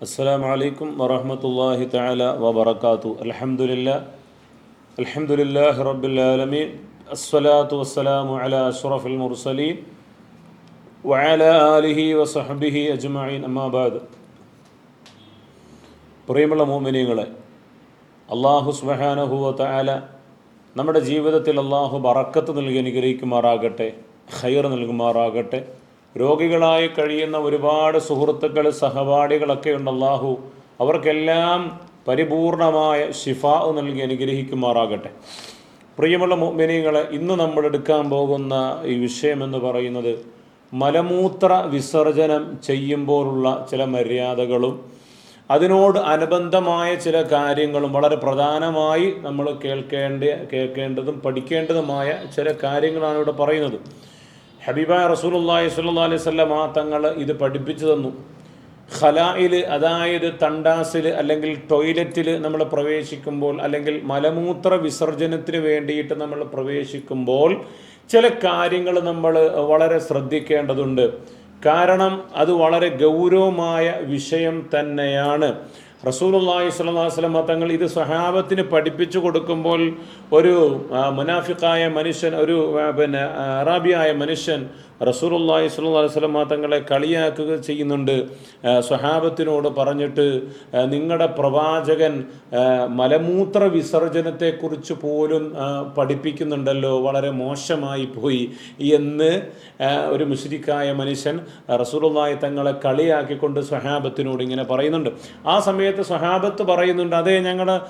അസ്സാം വലൈക്കും വറഹമത്തല്ലാഹി തല വബർക്കാത്തു അലഹമുല്ല അലഹമുല്ലാഹി റബുലമീൻ അസ്വലാത്തു വസ്സലാമു അല അഷറഫുൽ മുർസലീൻ വഅല ആലിഹി വസഹബിഹി അജ്മഈൻ. അമ്മാബാദ് പ്രിയമുള്ള മോമിനിയങ്ങളെ അള്ളാഹു സുബഹാനഹുവ തആല നമ്മുടെ ജീവിതത്തിൽ അള്ളാഹു ബറക്കത്ത് നൽകി അനുഗ്രഹിക്കുമാറാകട്ടെ ഖൈർ നൽകുമാറാകട്ടെ. രോഗികളായി കഴിയുന്ന ഒരുപാട് സുഹൃത്തുക്കൾ സഹപാഠികളൊക്കെ ഉണ്ട് അള്ളാഹു. അവർക്കെല്ലാം പരിപൂർണമായ ശിഫ നൽകി അനുഗ്രഹിക്കുമാറാകട്ടെ. പ്രിയമുള്ള മോമിനിയങ്ങളെ ഇന്ന് നമ്മൾ എടുക്കാൻ പോകുന്ന ഈ വിഷയമെന്ന് പറയുന്നത് മലമൂത്ര വിസർജനം ചെയ്യുമ്പോഴുള്ള ചില മര്യാദകളും അതിനോട് അനുബന്ധമായ ചില കാര്യങ്ങളും വളരെ പ്രധാനമായി നമ്മൾ കേൾക്കേണ്ട കേൾക്കേണ്ടതും പഠിക്കേണ്ടതുമായ ചില കാര്യങ്ങളാണ് ഇവിടെ പറയുന്നത്. ഹബീബായ റസൂലുള്ളാഹി സ്വല്ലല്ലാഹി അലൈഹി ആ തങ്ങൾ ഇത് പഠിപ്പിച്ചു തന്നു. ഖലായിൽ അതായത് തണ്ടാസിൽ അല്ലെങ്കിൽ ടോയ്ലറ്റിൽ നമ്മൾ പ്രവേശിക്കുമ്പോൾ അല്ലെങ്കിൽ മലമൂത്ര വിസർജനത്തിന് വേണ്ടിയിട്ട് നമ്മൾ പ്രവേശിക്കുമ്പോൾ ചില കാര്യങ്ങൾ നമ്മൾ വളരെ ശ്രദ്ധിക്കേണ്ടതുണ്ട്. കാരണം അത് വളരെ ഗൗരവമായ വിഷയം തന്നെയാണ്. റസൂലുള്ളാഹി സ്വല്ലല്ലാഹു വസല്ലം തങ്ങൾ ഇത് സ്വഹാബത്തിന് പഠിപ്പിച്ചു കൊടുക്കുമ്പോൾ ഒരു മുനാഫിക്കായ മനുഷ്യൻ ഒരു പിന്നെ അറാബിയായ മനുഷ്യൻ റസൂലുള്ളാഹി സ്വല്ലല്ലാഹു അലൈഹി വസല്ലം തങ്ങളെ കളിയാക്കുക ചെയ്യുന്നുണ്ട്. സ്വഹാബത്തിനോട് പറഞ്ഞിട്ട് നിങ്ങളുടെ പ്രവാചകൻ മലമൂത്ര വിസർജനത്തെക്കുറിച്ച് പോലും പഠിപ്പിക്കുന്നുണ്ടല്ലോ വളരെ മോശമായി പോയി എന്ന് ഒരു മുസ്ലിക്കായ മനുഷ്യൻ റസൂലുള്ളാഹി തങ്ങളെ കളിയാക്കിക്കൊണ്ട് സ്വഹാബത്തിനോട് ഇങ്ങനെ പറയുന്നുണ്ട്. ആ സമയത്ത് സ്വഹാബത്ത് പറയുന്നുണ്ട് അതേ ഞങ്ങളുടെ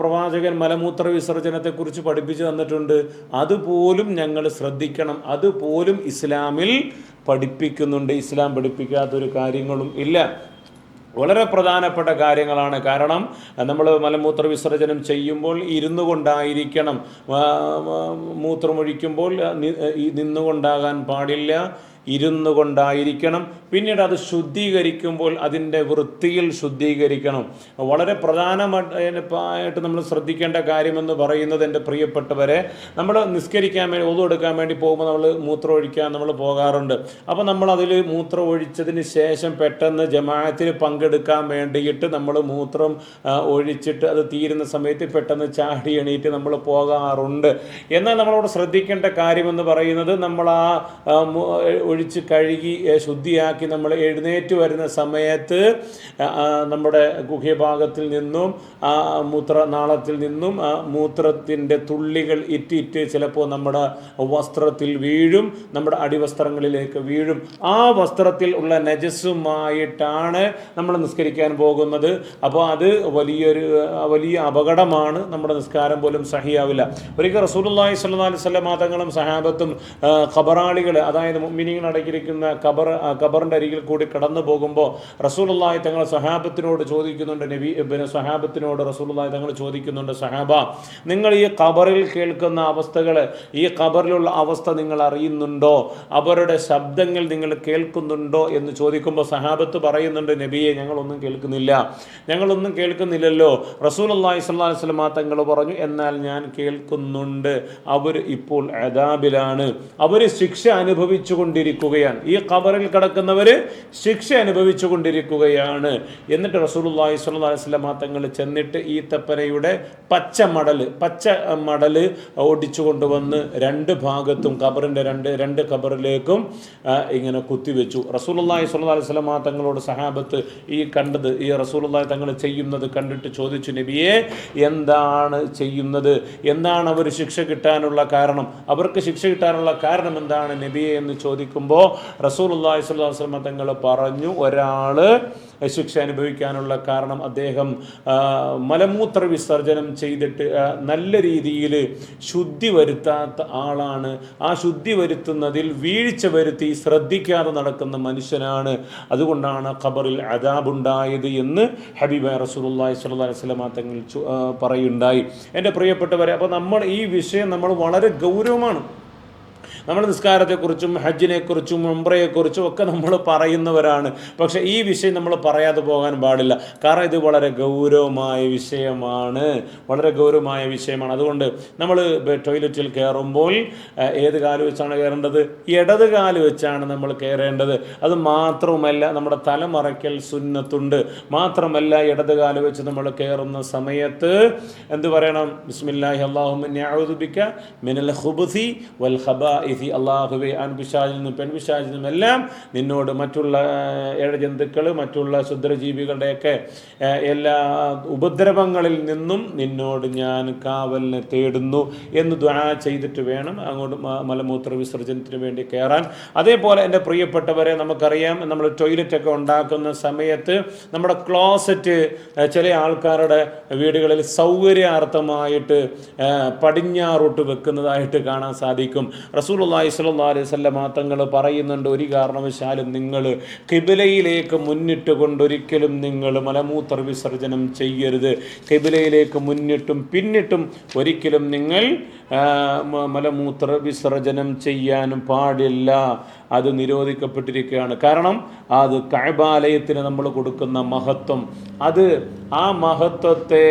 പ്രവാചകൻ മലമൂത്ര വിസർജനത്തെക്കുറിച്ച് പഠിപ്പിച്ചു തന്നിട്ടുണ്ട്. അതുപോലും ഞങ്ങൾ ശ്രദ്ധിക്കണം. അതുപോലും ഇസ്ലാമിൽ പഠിപ്പിക്കുന്നുണ്ട്. ഇസ്ലാം പഠിപ്പിക്കാത്തൊരു കാര്യങ്ങളും ഇല്ല. വളരെ പ്രധാനപ്പെട്ട കാര്യങ്ങളാണ്. കാരണം നമ്മൾ മലമൂത്ര വിസർജനം ചെയ്യുമ്പോൾ ഇരുന്നു കൊണ്ടായിരിക്കണം മൂത്രമൊഴിക്കുമ്പോൾ നിന്നുകൊണ്ടാകാൻ പാടില്ല. ഇരുന്നു കൊണ്ടായിരിക്കണം. പിന്നീട് അത് ശുദ്ധീകരിക്കുമ്പോൾ അതിന്റെ വൃത്തിയിൽ ശുദ്ധീകരിക്കണം. വളരെ പ്രധാനമായിട്ട് നമ്മൾ ശ്രദ്ധിക്കേണ്ട കാര്യമെന്ന് പറയുന്നത് എന്റെ പ്രിയപ്പെട്ടവരെ നമ്മൾ നിസ്കരിക്കാൻ വേണ്ടി ഒതു എടുക്കാൻ വേണ്ടി പോകുമ്പോൾ നമ്മൾ മൂത്രം ഒഴിക്കാൻ നമ്മൾ പോകാറുണ്ട്. അപ്പോൾ നമ്മൾ അതിൽ മൂത്രം ഒഴിച്ചതിന് ശേഷം പെട്ടെന്ന് ജമാഅത്തിൽ പങ്കെടുക്കാൻ വേണ്ടിയിട്ട് നമ്മൾ മൂത്രം ഒഴിച്ചിട്ട് അത് തീരുന്ന സമയത്ത് പെട്ടെന്ന് ചാടി എണീറ്റ് നമ്മൾ പോകാറുണ്ട്. എന്നാൽ നമ്മളവിടെ ശ്രദ്ധിക്കേണ്ട കാര്യമെന്ന് പറയുന്നത് നമ്മൾ ആ ഒഴിച്ച് കഴുകി ശുദ്ധിയാക്കി നമ്മൾ എഴുന്നേറ്റ് വരുന്ന സമയത്ത് നമ്മുടെ ഗുഹ്യഭാഗത്തിൽ നിന്നും ആ മൂത്രനാളത്തിൽ നിന്നും ആ മൂത്രത്തിന്റെ തുള്ളികൾ ഇറ്റിറ്റ് ചിലപ്പോൾ നമ്മുടെ വസ്ത്രത്തിൽ വീഴും നമ്മുടെ അടിവസ്ത്രങ്ങളിലേക്ക് വീഴും. ആ വസ്ത്രത്തിൽ ഉള്ള നജസ്സുമായിട്ടാണ് നമ്മൾ നിസ്കരിക്കാൻ പോകുന്നത്. അപ്പോൾ അത് വലിയൊരു വലിയ അപകടമാണ്. നമ്മുടെ നിസ്കാരം പോലും സഹിയാവില്ല. ഒരിക്കൽ റസൂലുള്ളാഹി സ്വല്ലല്ലാഹി അലൈഹി വസല്ലം തങ്ങളും സഹാബത്തും ഖബറാളികൾ അതായത് മുഅ്മിനീങ്ങൾ അടങ്ങിയിരിക്കുന്ന ഖബർ ഖബറിന്റെ അരികിൽ കൂടി കടന്നു പോകുമ്പോൾ റസൂലുള്ളാഹി തങ്ങൾ സഹാബത്തിനോട് ചോദിക്കുന്നുണ്ട് നബി പിന്നെ സഹാബത്തിനോട് റസൂലുള്ളാഹി തങ്ങൾ ചോദിക്കുന്നുണ്ട് സഹാബ നിങ്ങൾ ഈ ഖബറിൽ കേൾക്കുന്ന അവസ്ഥകൾ ഈ ഖബറിലുള്ള അവസ്ഥ നിങ്ങൾ അറിയുന്നുണ്ടോ? അവരുടെ ശബ്ദങ്ങൾ നിങ്ങൾ കേൾക്കുന്നുണ്ടോ എന്ന് ചോദിക്കുമ്പോൾ സഹാബത്ത് പറയുന്നുണ്ട് നബിയെ ഞങ്ങളൊന്നും കേൾക്കുന്നില്ല. ഞങ്ങളൊന്നും കേൾക്കുന്നില്ലല്ലോ. റസൂലുള്ളാഹി സ്വല്ലല്ലാഹി അലൈഹി വസല്ലം തങ്ങൾ പറഞ്ഞു എന്നാൽ ഞാൻ കേൾക്കുന്നുണ്ട്. അവർ ഇപ്പോൾ അദാബിലാണ്. അവർ ശിക്ഷ അനുഭവിച്ചു കൊണ്ടിരിക്കുകയാണ്. ഈ ഖബറിൽ കിടക്കുന്നവർ ശിക്ഷ അനുഭവിച്ചു കൊണ്ടിരിക്കുകയാണ് എന്നിട്ട് റസൂലുള്ളാഹി സ്വല്ലല്ലാഹി അലൈഹി വസല്ലം തങ്ങൾ ചെന്നിട്ട് ഈ തപ്പനയുടെ പച്ച മടൽ പച്ച മടൽ ഓടിച്ചു കൊണ്ടുവന്ന് രണ്ട് ഭാഗത്തും ഖബറിന്റെ രണ്ട് രണ്ട് ഖബറിലേക്കും ഇങ്ങനെ കുത്തിവെച്ചു. റസൂലുള്ളാഹി സ്വല്ലല്ലാഹി അലൈഹി വസല്ലം തങ്ങളോട് സഹാബത്ത് ഈ കണ്ടത് ഈ റസൂലുള്ളാഹി തങ്ങൾ ചെയ്യുന്നത് കണ്ടിട്ട് ചോദിച്ചു നബിയെ എന്താണ് ചെയ്യുന്നത്? എന്താണ് അവർ ശിക്ഷ കിട്ടാനുള്ള കാരണം? അവർക്ക് ശിക്ഷ കിട്ടാനുള്ള കാരണം എന്താണ് നബിയെ? എന്ന് ചോദിക്കുമ്പോൾ റസൂലുള്ളാഹി അള്ളാഹി അലൈഹി വസല്ലം തങ്ങൾ പറഞ്ഞു ഒരാൾ ശിക്ഷ അനുഭവിക്കാനുള്ള കാരണം അദ്ദേഹം മലമൂത്ര വിസർജനം ചെയ്തിട്ട് നല്ല രീതിയിൽ ശുദ്ധി വരുത്താത്ത ആളാണ്. ആ ശുദ്ധി വരുത്തുന്നതിൽ വീഴ്ച വരുത്തി ശ്രദ്ധിക്കാതെ നടക്കുന്ന മനുഷ്യനാണ്. അതുകൊണ്ടാണ് ഖബറിൽ അദാബുണ്ടായത് എന്ന് ഹബീബ റസൂലുള്ളാഹി സ്വല്ലല്ലാഹി അലൈഹി വസല്ലം തങ്ങൾ പറയുണ്ടായി. എന്റെ പ്രിയപ്പെട്ടവരെ അപ്പോൾ നമ്മൾ ഈ വിഷയം നമ്മൾ വളരെ ഗൗരവമാണ്. നമ്മൾ നിസ്കാരത്തെക്കുറിച്ചും ഹജ്ജിനെക്കുറിച്ചും ഉംറയെക്കുറിച്ചും ഒക്കെ നമ്മൾ പറയുന്നവരാണ്. പക്ഷേ ഈ വിഷയം നമ്മൾ പറയാതെ പോകാൻ പാടില്ല. കാരണം ഇത് വളരെ ഗൗരവമായ വിഷയമാണ്. വളരെ ഗൗരവമായ വിഷയമാണ്. അതുകൊണ്ട് നമ്മൾ ടോയ്ലറ്റിൽ കയറുമ്പോൾ ഏത് കാൽ വെച്ചാണ് കയറേണ്ടത്? ഇടത് കാൽ വെച്ചാണ് നമ്മൾ കയറേണ്ടത്. അത് മാത്രവുമല്ല നമ്മുടെ തലമറയ്ക്കൽ സുന്നത്തുണ്ട്. മാത്രമല്ല ഇടത് കാൽ വെച്ച് നമ്മൾ കയറുന്ന സമയത്ത് എന്ത് പറയണം? ബിസ്മില്ലാഹി അള്ളാഹുബിക്ക മിനൽ ഖുബുസി വൽ ഖബാഇസി അള്ളാഹുബെ ആൺപിശാചിൽ നിന്നും പെൺപിശാചിൽ നിന്നും എല്ലാം നിന്നോട് മറ്റുള്ള ഇഴജന്തുക്കൾ മറ്റുള്ള ശുദ്രജീവികളുടെയൊക്കെ എല്ലാ ഉപദ്രവങ്ങളിൽ നിന്നും നിന്നോട് ഞാൻ കാവലിനെ തേടുന്നു എന്ന് ദ്വാ ചെയ്തിട്ട് വേണം അങ്ങോട്ട് മലമൂത്ര വിസർജനത്തിന് വേണ്ടി കയറാൻ. അതേപോലെ എന്റെ പ്രിയപ്പെട്ടവരെ നമുക്കറിയാം നമ്മൾ ടോയ്ലറ്റൊക്കെ ഉണ്ടാക്കുന്ന സമയത്ത് നമ്മുടെ ക്ലോസറ്റ് ചില ആൾക്കാരുടെ വീടുകളിൽ സൗകര്യാർത്ഥമായിട്ട് പടിഞ്ഞാറോട്ട് വെക്കുന്നതായിട്ട് കാണാൻ സാധിക്കും. റസൂൽ സ്വല്ലല്ലാഹു അലൈഹി വസല്ലമ തങ്ങൾ പറയുന്നുണ്ട് ഒരു കാരണവശാലും നിങ്ങൾ കിബിലയിലേക്ക് മുന്നിട്ട് കൊണ്ടൊരിക്കലും നിങ്ങൾ മലമൂത്ര വിസർജനം ചെയ്യരുത്. കിബിലയിലേക്ക് മുന്നിട്ടും പിന്നിട്ടും ഒരിക്കലും നിങ്ങൾ മലമൂത്ര വിസർജനം ചെയ്യാനും പാടില്ല. അത് നിരോധിക്കപ്പെട്ടിരിക്കുകയാണ്. കാരണം അത് കഴബാലയത്തിന് നമ്മൾ കൊടുക്കുന്ന മഹത്വം. അത് ആ മഹത്വത്തെ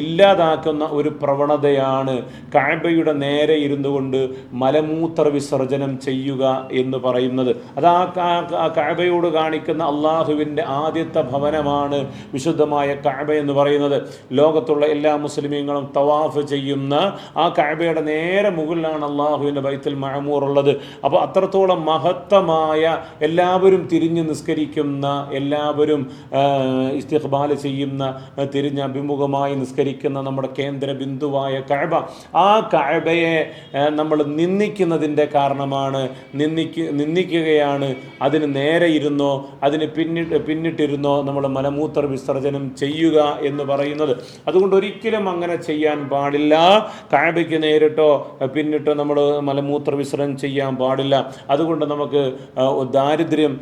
ഇല്ലാതാക്കുന്ന ഒരു പ്രവണതയാണ് കാബയുടെ നേരെ ഇരുന്നു കൊണ്ട് മലമൂത്ര വിസർജനം ചെയ്യുക എന്ന് പറയുന്നത്. അത് ആ കാബയോട് കാണിക്കുന്ന അള്ളാഹുവിന്റെ ആദ്യത്തെ ഭവനമാണ് വിശുദ്ധമായ കാബ എന്ന് പറയുന്നത്. ലോകത്തുള്ള എല്ലാ മുസ്ലിമീങ്ങളും തവാഫ് ചെയ്യുന്ന ആ കാബയുടെ നേരെ മുകളിലാണ് അള്ളാഹുവിന്റെ ബൈത്തിൽ മഴമൂർ ഉള്ളത്. അപ്പോൾ അത്രത്തോളം മഹത്തമായ എല്ലാവരും തിരിഞ്ഞ് നിസ്കരിക്കുന്ന എല്ലാവരും ഇസ്തിഖ്ബാൽ ചെയ്യുന്ന തിരിഞ്ഞ് തിരിഞ്ഞ് അഭിമുഖമായി നിസ്കരിക്കുന്ന നമ്മുടെ കേന്ദ്ര ബിന്ദുവായ കഴബ ആ കഴബയെ നമ്മൾ നിന്ദിക്കുന്നതിന്റെ കാരണമാണ്. നിന്ദിക്ക് നിന്ദിക്കുകയാണ്. അതിന് നേരെ ഇരുന്നോ അതിന് പിന്നിട്ട് പിന്നിട്ടിരുന്നോ നമ്മൾ മലമൂത്ര വിസർജനം ചെയ്യുക എന്ന് പറയുന്നത്. അതുകൊണ്ട് ഒരിക്കലും അങ്ങനെ ചെയ്യാൻ പാടില്ല. കഴബയ്ക്ക് നേരിട്ടോ പിന്നിട്ടോ നമ്മൾ മലമൂത്ര വിസർജനം ചെയ്യാൻ പാടില്ല. അതുകൊണ്ട് നമുക്ക് ദാരിദ്ര്യം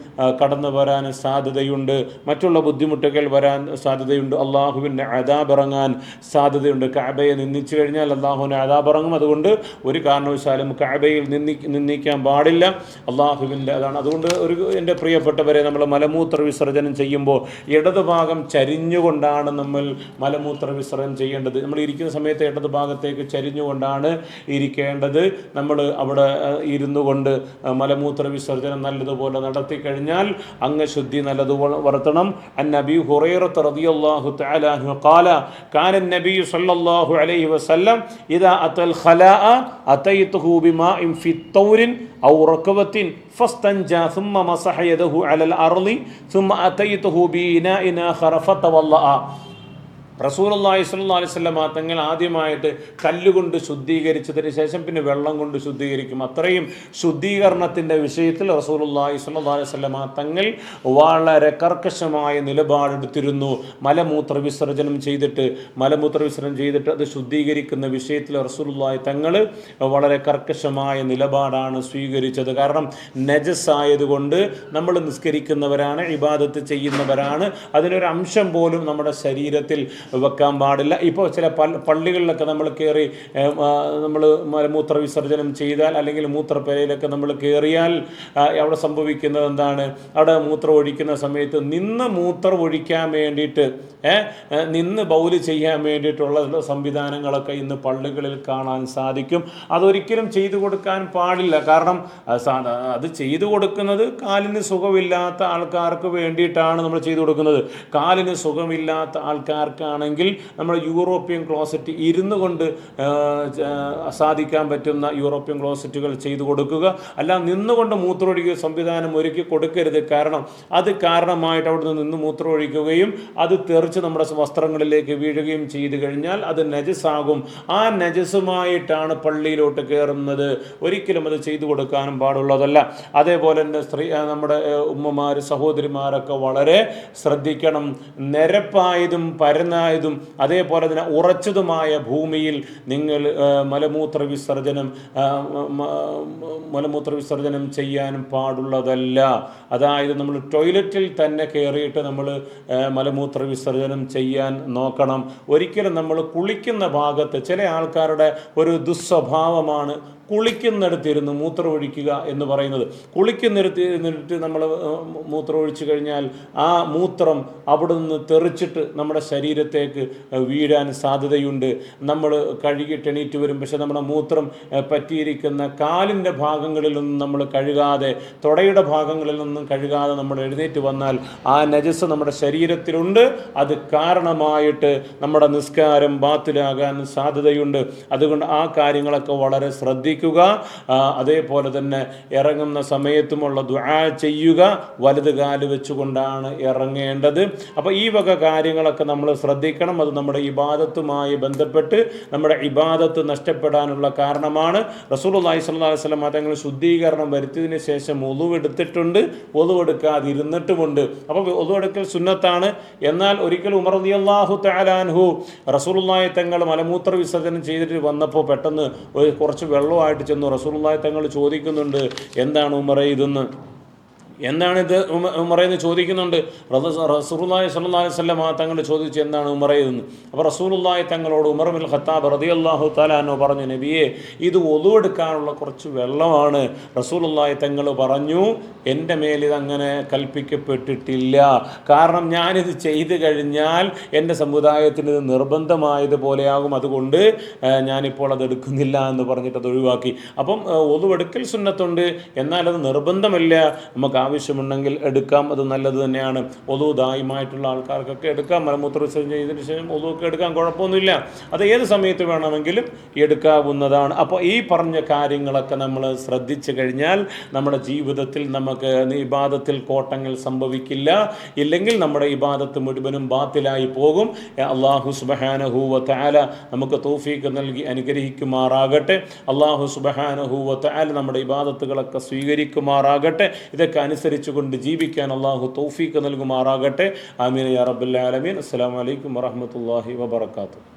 കടന്നു വരാൻ സാധ്യതയുണ്ട്. മറ്റുള്ള ബുദ്ധിമുട്ടുകൾ വരാൻ സാധ്യതയുണ്ട്. അള്ളാഹുവിന്റെ അതാബിറങ്ങാൻ സാധ്യതയുണ്ട്. കഅബയെ നിന്ദിച്ചു കഴിഞ്ഞാൽ അള്ളാഹുവിനെ അതാബിറങ്ങും അതുകൊണ്ട് ഒരു കാരണവശാലും കഅബയിൽ നിന്ദി നിന്ദിക്കാൻ പാടില്ല. അള്ളാഹുവിന്റെ അതാണ് അതുകൊണ്ട് ഒരു എന്റെ പ്രിയപ്പെട്ടവരെ നമ്മൾ മലമൂത്ര വിസർജനം ചെയ്യുമ്പോൾ ഇടതുഭാഗം ചരിഞ്ഞുകൊണ്ടാണ് നമ്മൾ മലമൂത്ര വിസർജനം ചെയ്യേണ്ടത്. നമ്മൾ ഇരിക്കുന്ന സമയത്ത് ഇടത് ഭാഗത്തേക്ക് ചരിഞ്ഞുകൊണ്ടാണ് ഇരിക്കേണ്ടത്. നമ്മൾ അവിടെ ഇരുന്നു കൊണ്ട് മലമൂത്ര വിസർജനം നല്ലതുപോലെ നടത്തി കഴിഞ്ഞാൽ അങ്ങ് ശുദ്ധി നല്ലതുപോലെ വർത്തണം അന്നബി ഹുറൈറത്ത് റളിയല്ലാഹു തആല കാല കാന النبي صلى الله عليه وسلم إذا أتى الخلاء أتيته بماء في الطور أو ركبة فاستنجى ثم مسح يده على الأرض ثم أتيته بإناء آخر فتوضأ റസൂലി സ്വല്ലാ അലിസ്വല്ലാം തങ്ങൾ ആദ്യമായിട്ട് കല്ലുകൊണ്ട് ശുദ്ധീകരിച്ചതിന് ശേഷം പിന്നെ വെള്ളം കൊണ്ട് ശുദ്ധീകരിക്കും. അത്രയും ശുദ്ധീകരണത്തിന്റെ വിഷയത്തിൽ സ്വല്ലല്ലാഹി അലൈഹി വസല്ലമ തങ്ങൾ വളരെ കർക്കശമായ നിലപാടെടുത്തിരുന്നു. മലമൂത്ര വിസർജനം ചെയ്തിട്ട് മലമൂത്ര വിസർജനം ചെയ്തിട്ട് അത് ശുദ്ധീകരിക്കുന്ന വിഷയത്തിൽ റസൂലുള്ളാഹി തങ്ങൾ വളരെ കർക്കശമായ നിലപാടാണ് സ്വീകരിച്ചത്. കാരണം നജസ്സായതുകൊണ്ട് നമ്മൾ നിസ്കരിക്കുന്നവരാണ് ഇബാദത്ത് ചെയ്യുന്നവരാണ്. അതിനൊരു അംശം പോലും നമ്മുടെ ശരീരത്തിൽ വെക്കാൻ പാടില്ല. ഇപ്പോൾ ചില പള്ളികളിലൊക്കെ നമ്മൾ കയറി നമ്മൾ മൂത്ര വിസർജനം ചെയ്താൽ അല്ലെങ്കിൽ മൂത്രപ്പരയിലൊക്കെ നമ്മൾ കയറിയാൽ അവിടെ സംഭവിക്കുന്നത് എന്താണ്? അവിടെ മൂത്രം ഒഴിക്കുന്ന സമയത്ത് നിന്ന് മൂത്രം ഒഴിക്കാൻ വേണ്ടിയിട്ട് നിന്ന് ബൗൽ ചെയ്യാൻ വേണ്ടിയിട്ടുള്ള സംവിധാനങ്ങളൊക്കെ ഇന്ന് പള്ളികളിൽ കാണാൻ സാധിക്കും. അതൊരിക്കലും ചെയ്തു കൊടുക്കാൻ പാടില്ല. കാരണം അത് ചെയ്തു കൊടുക്കുന്നത് കാലിന് സുഖമില്ലാത്ത ആൾക്കാർക്ക് വേണ്ടിയിട്ടാണ് നമ്മൾ ചെയ്തു കൊടുക്കുന്നത്. കാലിന് സുഖമില്ലാത്ത ആൾക്കാർക്കാണെങ്കിൽ നമ്മൾ യൂറോപ്യൻ ക്ലോസറ്റ് ഇരുന്നു കൊണ്ട് സാധിക്കാൻ പറ്റുന്ന യൂറോപ്യൻ ക്ലോസറ്റുകൾ ചെയ്തു കൊടുക്കുക. അല്ല നിന്നുകൊണ്ട് മൂത്രമൊഴിക്കുക സംവിധാനം ഒരുക്കി കൊടുക്കരുത്. കാരണം അത് കാരണമായിട്ട് അവിടെ നിന്ന് മൂത്രമൊഴിക്കുകയും അത് തെറിച്ച് നമ്മുടെ വസ്ത്രങ്ങളിലേക്ക് വീഴുകയും ചെയ്തു കഴിഞ്ഞാൽ അത് നജസാകും ആ നജസുമായിട്ടാണ് പള്ളിയിലോട്ട് കയറുന്നത്. ഒരിക്കലും അത് ചെയ്തു കൊടുക്കാനും പാടുള്ളതല്ല. അതേപോലെ തന്നെ സ്ത്രീ നമ്മുടെ ഉമ്മമാർ സഹോദരിമാരൊക്കെ വളരെ ശ്രദ്ധിക്കണം. നിരപ്പായതും പരന്നായതും അതേപോലെ തന്നെ ഉറച്ചതുമായ ഭൂമിയിൽ നിങ്ങൾ മലമൂത്ര വിസർജനം മലമൂത്ര വിസർജനം ചെയ്യാൻ പാടുള്ളതല്ല. അതായത് നമ്മൾ ടോയ്ലറ്റിൽ തന്നെ കയറിയിട്ട് നമ്മൾ മലമൂത്ര വിസർജനം ചെയ്യാൻ നോക്കണം. ഒരിക്കലും നമ്മൾ കുളിക്കുന്ന ഭാഗത്ത് ചില ആൾക്കാരുടെ ഒരു ദുസ്വഭാവമാണ് കുളിക്കുന്നിടത്തിരുന്ന് മൂത്രമൊഴിക്കുക എന്ന് പറയുന്നത്. കുളിക്കുന്നിടത്തിരുന്നിട്ട് നമ്മൾ മൂത്രമൊഴിച്ചു കഴിഞ്ഞാൽ ആ മൂത്രം അവിടെ നിന്ന് തെറിച്ചിട്ട് നമ്മുടെ ശരീരത്തേക്ക് വീഴാൻ സാധ്യതയുണ്ട്. നമ്മൾ കഴുകി എണീറ്റ് വരും. പക്ഷെ നമ്മുടെ മൂത്രം പറ്റിയിരിക്കുന്ന കാലിന്റെ ഭാഗങ്ങളിൽ നിന്നും നമ്മൾ കഴുകാതെ തുടയുടെ ഭാഗങ്ങളിൽ നിന്നും കഴുകാതെ നമ്മൾ എഴുന്നേറ്റ് വന്നാൽ ആ നജസ് നമ്മുടെ ശരീരത്തിലുണ്ട്. അത് കാരണമായിട്ട് നമ്മുടെ നിസ്കാരം ബാത്തിലാകാൻ സാധ്യതയുണ്ട്. അതുകൊണ്ട് ആ കാര്യങ്ങളൊക്കെ വളരെ ശ്രദ്ധിക്കുക. അതേപോലെ തന്നെ ഇറങ്ങുന്ന സമയത്തുമുള്ള ദുആ ചെയ്യുക. വലത് കാൽ വെച്ചുകൊണ്ടാണ് ഇറങ്ങേണ്ടത്. അപ്പോൾ ഈ വക കാര്യങ്ങളൊക്കെ നമ്മൾ ശ്രദ്ധിക്കണം. അത് നമ്മുടെ ഇബാദത്തുമായി ബന്ധപ്പെട്ട് നമ്മുടെ ഇബാദത്ത് നഷ്ടപ്പെടാനുള്ള കാരണമാണ്. റസൂൽ അള്ളാഹി സ്വല്ലാ വസ്ലം മതങ്ങൾ ശുദ്ധീകരണം വരുത്തിയതിന് ശേഷം ഒതുവെടുത്തിട്ടുണ്ട് ഒതുവെടുക്കാതിരുന്നിട്ടുമുണ്ട് അപ്പോൾ ഒതുവെടുക്കൽ സുന്നത്താണ്. എന്നാൽ ഒരിക്കൽ ഉമർ അള്ളാഹു തലാൻഹു റസൂലുള്ളാഹി തങ്ങൾ മലമൂത്ര വിസർജനം ചെയ്തിട്ട് വന്നപ്പോൾ പെട്ടെന്ന് കുറച്ച് വെള്ളമായിട്ട് ചെന്നു. റസൂലുള്ളാഹി തങ്ങൾ ചോദിക്കുന്നുണ്ട് എന്താണ് ഉമറേ ഇതെന്ന്? എന്താണിത്? ഉമ ഉമറയെന്ന് ചോദിക്കുന്നുണ്ട്. റസൂറുല്ലാഹി സല്ലാ ആ തങ്ങൾ ചോദിച്ചു എന്താണ് ഉമറയെന്ന് അപ്പോൾ റസൂലുള്ളാഹി തങ്ങളോട് ഉമർ ബിൻ ഖത്താബ് അള്ളാഹു തലാനോ പറഞ്ഞു നബിയെ ഇത് ഒതുവെടുക്കാനുള്ള കുറച്ച് വെള്ളമാണ്. റസൂലുള്ളാഹി തങ്ങൾ പറഞ്ഞു എന്റെ മേൽ അങ്ങനെ കൽപ്പിക്കപ്പെട്ടിട്ടില്ല. കാരണം ഞാനിത് ചെയ്തു കഴിഞ്ഞാൽ എന്റെ സമുദായത്തിന് ഇത് നിർബന്ധമായതുപോലെയാകും. അതുകൊണ്ട് ഞാനിപ്പോൾ അത് എടുക്കുന്നില്ല എന്ന് പറഞ്ഞിട്ട് അത് ഒഴിവാക്കി. അപ്പം ഒതുവെടുക്കൽ സുന്നത്തുണ്ട്. എന്നാൽ അത് നിർബന്ധമല്ല. നമുക്ക് ആവശ്യമുണ്ടെങ്കിൽ എടുക്കാം. അത് നല്ലത് തന്നെയാണ്. ഒതു ആൾക്കാർക്കൊക്കെ എടുക്കാം. മലമൂത്ര വിസർജനം ചെയ്തതിന് ശേഷം ഒതുവൊക്കെ എടുക്കാൻ കുഴപ്പമൊന്നുമില്ല. അത് ഏത് സമയത്ത് വേണമെങ്കിലും എടുക്കാവുന്നതാണ്. അപ്പോൾ ഈ പറഞ്ഞ കാര്യങ്ങളൊക്കെ നമ്മൾ ശ്രദ്ധിച്ചു കഴിഞ്ഞാൽ നമ്മുടെ ജീവിതത്തിൽ നമുക്ക് ഇബാദത്തിൽ കോട്ടങ്ങൾ സംഭവിക്കില്ല. ഇല്ലെങ്കിൽ നമ്മുടെ ഇബാദത്ത് മുഴുവനും ബാത്തിലായി പോകും. അള്ളാഹു സുബഹാനഹൂവ താല നമുക്ക് തോഫീക്ക് നൽകി അനുഗ്രഹിക്കുമാറാകട്ടെ. അള്ളാഹു സുബഹാനഹൂവ താല നമ്മുടെ ഇബാദത്തുകളൊക്കെ സ്വീകരിക്കുമാറാകട്ടെ. ഇതൊക്കെ അനുസരിച്ചുകൊണ്ട് ജീവിക്കാൻ അള്ളാഹു തൗഫീക്ക് നൽകുമാറാകട്ടെ. ആമീൻ യാ ആലമീൻ. അസ്സലാമു അലൈക്കും വറഹ്മത്തുള്ളാഹി വബറകാതുഹു.